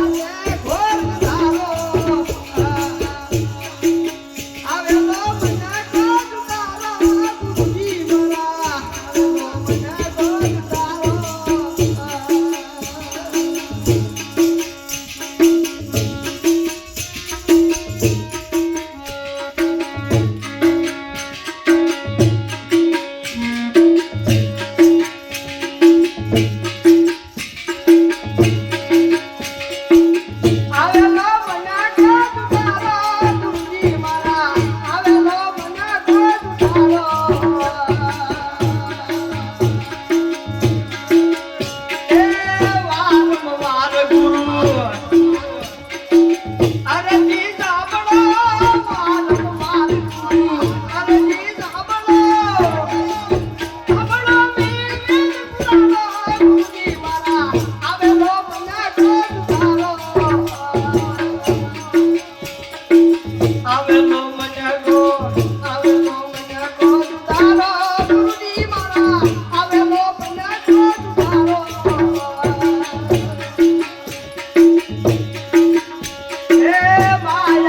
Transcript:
Yeah. I'm in love. Yeah.